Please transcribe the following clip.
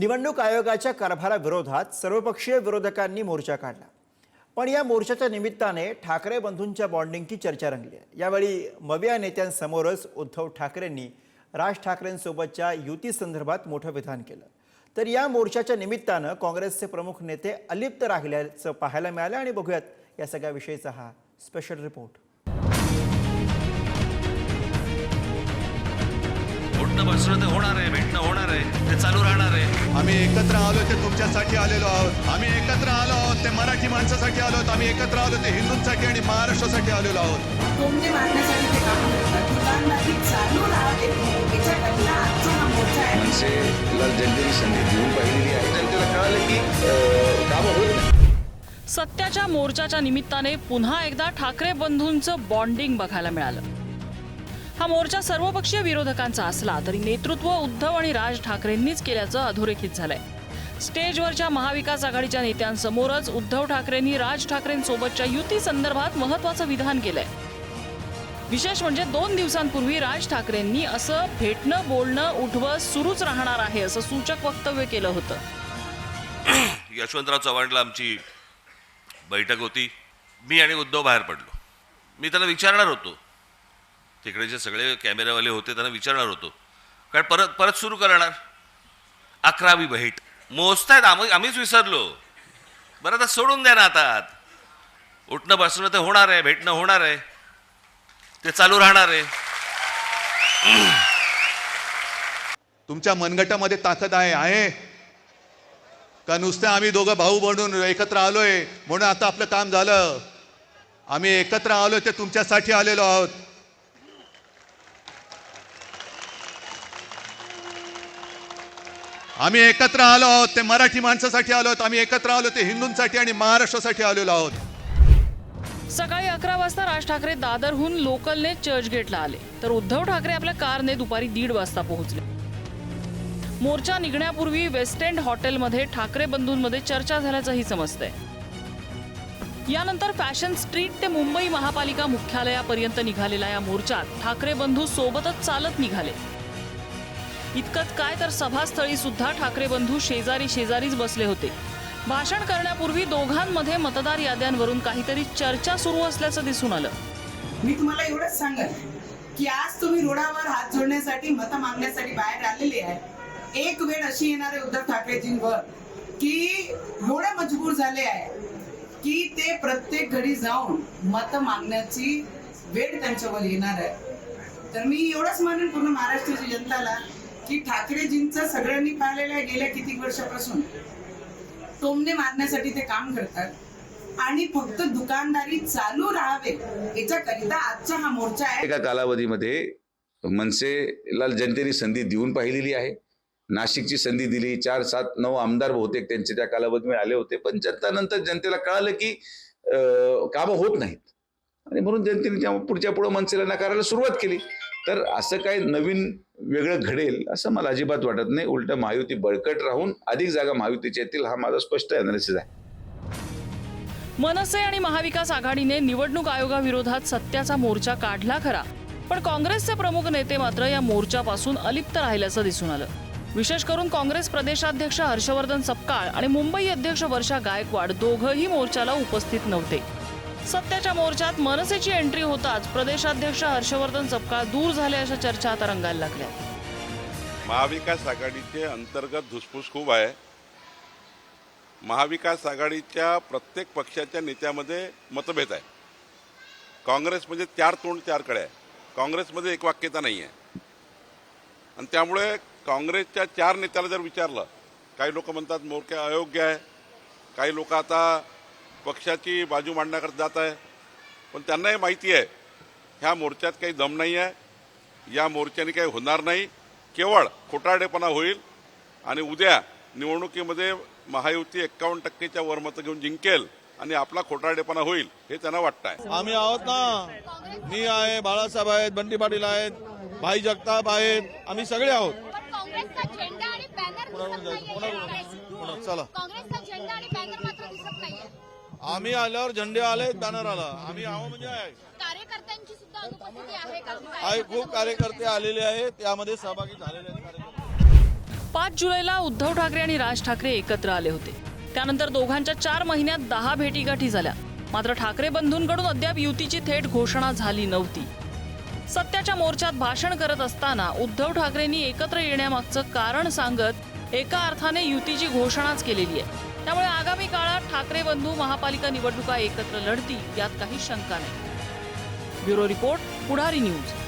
निवडणूक आयोगाच्या कारभाराविरोधात सर्वपक्षीय विरोधकांनी मोर्चा काढला. पण या मोर्चाच्या निमित्ताने ठाकरे बंधूंच्या बॉन्डिंगची चर्चा रंगली आहे. यावेळी मविया नेत्यांसमोरच उद्धव ठाकरेंनी राज ठाकरेंसोबतच्या युती संदर्भात मोठं विधान केलं. तर या मोर्चाच्या निमित्तानं काँग्रेसचे प्रमुख नेते अलिप्त राहिल्याचं पाहायला मिळालं आणि बघूयात या सगळ्या विषयीचा हा स्पेशल रिपोर्ट उठणं बसणं ते होणार आहे भेटणं होणार आहे ते चालू राहणार आहे. आम्ही एकत्र आलो ते तुमच्यासाठी आलेलो आहोत. आम्ही एकत्र आलो आहोत ते मराठी माणसासाठी आलो आहोत. आम्ही एकत्र आलो ते हिंदूंसाठी आणि महाराष्ट्रासाठी आलेलो आहोत. कोंबडी मारण्यासाठी ते काम करतात. दुकानदारी चालू राहते. याच्याकरता आजचा हा मोर्चा आहे. मनसेला जनतेने संधी देऊन पाहिलेली आहे. जनतेला कळालं की अं, कामं होत नाही. सत्याच्या मोर्चाच्या निमित्ताने पुन्हा एकदा ठाकरे बंधूंचं बॉन्डिंग बघायला मिळालं. हा मोर्चा सर्वपक्षीय विरोधकांचा असला तरी नेतृत्व उद्धव आणि राज ठाकरेंनीच केल्याचं अधोरेखित झालंय. स्टेजवरच्या महाविकास आघाडीच्या नेत्यांसमोरच उद्धव ठाकरेंनी राज ठाकरेंसोबतच्या युती संदर्भात महत्वाचं विधान केलंय. विशेष म्हणजे दोन दिवसांपूर्वी राज ठाकरेंनी असं भेटणं बोलणं उठवं सुरूच राहणार आहे असं सूचक वक्तव्य केलं होतं. यशवंतराव चव्हाणला आमची बैठक होती. मी आणि उद्धव बाहेर पडलो. मी त्याला विचारणार होतो तिकडे जे सगळे कॅमेरावाले होते त्यांना विचारणार होतो. कारण परत परत सुरू करणार. अकरावी भेट. मोजतायत आम्ही आम्हीच विसरलो. बरं आता सोडून द्या ना आता. उठणं बसणं ते होणार आहे भेटणं होणार आहे. ते चालू राहणार आहे. तुमच्या मनगटामध्ये ताकद आहे आहे. का नुसतं आम्ही दोघं भाऊ बनून एकत्र आलोय? म्हणून आता आपलं काम झालं. आम्ही एकत्र आलोय ते तुमच्यासाठी आलेलो आहोत. आम्ही एकत्र आलो आहोत ते मराठी माणसासाठी आलो आहोत आम्ही एकत्र आलो ते हिंदूंसाठी आणि महाराष्ट्रासाठी आलेलो आहोत. सकाळी अकरा वाजता राज ठाकरे दादरहून लोकलने चर्चगेटला आले. तर उद्धव ठाकरे आपल्या कारने दुपारी दीड वाजता पोहोचले. मोर्चा निघण्यापूर्वी वेस्ट एंड हॉटेलमध्ये ठाकरे बंधूंमध्ये चर्चा झाल्याचंही समजतंय. यानंतर फॅशन स्ट्रीट ते मुंबई महापालिका मुख्यालयापर्यंत निघालेल्या या मोर्चात ठाकरे बंधू सोबतच चालत निघाले. इतकंच काय तर सभास्थळी सुद्धा ठाकरे बंधू शेजारी शेजारीच बसले होते. भाषण करण्यापूर्वी दोघांमध्ये मतदार याद्यांवरून काहीतरी चर्चा सुरू असल्याचं दिसून आलं. मी तुम्हाला एवढंच सांगत की आज तुम्ही रोडावर हात जोडण्यासाठी मतं मागण्यासाठी बाहेर आलेले आहे. एक वेळ अशी येणार आहे उद्धव ठाकरेजींवर की एवढे मजबूर झाले आहे की ते प्रत्येक घरी जाऊन मतं मागण्याची वेळ त्यांच्यावर येणार आहे. तर मी एवढंच म्हणेन पूर्ण महाराष्ट्राच्या जनताला की ठाकरेजींचं सगळ्यांनी पाहिलेलं आहे गेल्या कितीक वर्षापासून. टोमने मारण्यासाठी ते काम करतात. आणि फक्त दुकानदारी चालू राहावे याच्याकरिता आजचा हा मोर्चा आहे. एका कालावधीमध्ये मनसेला जनतेने संधी देऊन पाहिलेली आहे. नाशिकची संधी दिली. चार सात नऊ आमदार बहुतेक त्यांचे त्या कालावधीमध्ये आले होते. पण जनता नंतर जनतेला कळालं की कामं होत नाहीत. आणि म्हणून जनतेने त्या पुढच्या पुढं मनसेला नाकारायला सुरुवात केली. तर असं काय नवीन वेगळं घडेल असं मला अजिबात वाटत नाही. उलट महायुती बळकट राहून अधिक जागा महायुतीच्या येतील हा माझा स्पष्ट अनालिसिस आहे. मनसे आणि महाविकास आघाडीने निवडणूक आयोगाविरोधात सत्याचा मोर्चा काढला खरा. पण काँग्रेसचे प्रमुख नेते मात्र या मोर्चापासून अलिप्त राहिल्याचं दिसून आलं. विशेष करून काँग्रेस प्रदेशाध्यक्ष हर्षवर्धन सपकाळ आणि मुंबई अध्यक्ष वर्षा गायकवाड दोघंही मोर्चाला उपस्थित नव्हते. सत्याच्या मोर्चात मनसेची एंट्री होताच प्रदेशाध्यक्ष हर्षवर्धन सपकाळ दूर झाले अशा चर्चा आता रंगायला लागल्या. महाविकास आघाडीचे अंतर्गत धुसफूस खूप आहे. महाविकास आघाडीच्या प्रत्येक पक्षाच्या नेत्यामध्ये मतभेद आहे. काँग्रेसमध्ये म्हणजे चार तोंड चारकडे आहे. काँग्रेसमध्ये एक वाक्यता नाही आहे आणि त्यामुळे काँग्रेसच्या चार नेत्याला जर विचारलं काही लोक म्हणतात मोर्चा अयोग्य आहे काही लोक आता पक्षाची बाजू मांडण्याकरता जात आहे. पण त्यांनाही माहिती आहे ह्या मोर्चात काही दम नाही आहे. या मोर्चाने काही होणार नाही. केवळ खोटारडेपणा होईल आणि उद्या निवडणुकीमध्ये महायुती एक्कावन्न टक्केच्या वर मतं घेऊन जिंकेल आणि आपला खोटारडेपणा होईल हे त्यांना वाटतं आहे. आम्ही आहोत ना. मी आहे बाळासाहेब आहेत बंटी पाटील आहेत भाई जगताप आहेत आम्ही सगळे आहोत. पण काँग्रेसचा झेंडा आणि बॅनर दिसत नाहीये पुढं चला. आम्ही आल्यावर झेंडे आले बॅनर आला. आम्ही आहो म्हणजे आहे. कार्यकर्त्यांची सुद्धा अनुपस्थिती आहे का? आहे खूप कार्यकर्ते आलेले आहेत. त्यामध्ये सहभागी झालेले आहेत पाच जुलैला उद्धव ठाकरे आणि राज ठाकरे एकत्र आले होते. त्यानंतर दोघांच्या चार महिन्यात दहा भेटीगाठी झाल्या. मात्र ठाकरे बंधूंकडून अद्याप युतीची थेट घोषणा झाली नव्हती. सत्याच्या मोर्चात भाषण करत असताना उद्धव ठाकरेंनी एकत्र येण्यामागचं कारण सांगत एका अर्थाने युतीची घोषणाच केलेली आहे. त्यामुळे आगामी काळात ठाकरे बंधू महापालिका निवडणुका एकत्र लढतील यात काही शंका नाही. Bureau report Pudhari news.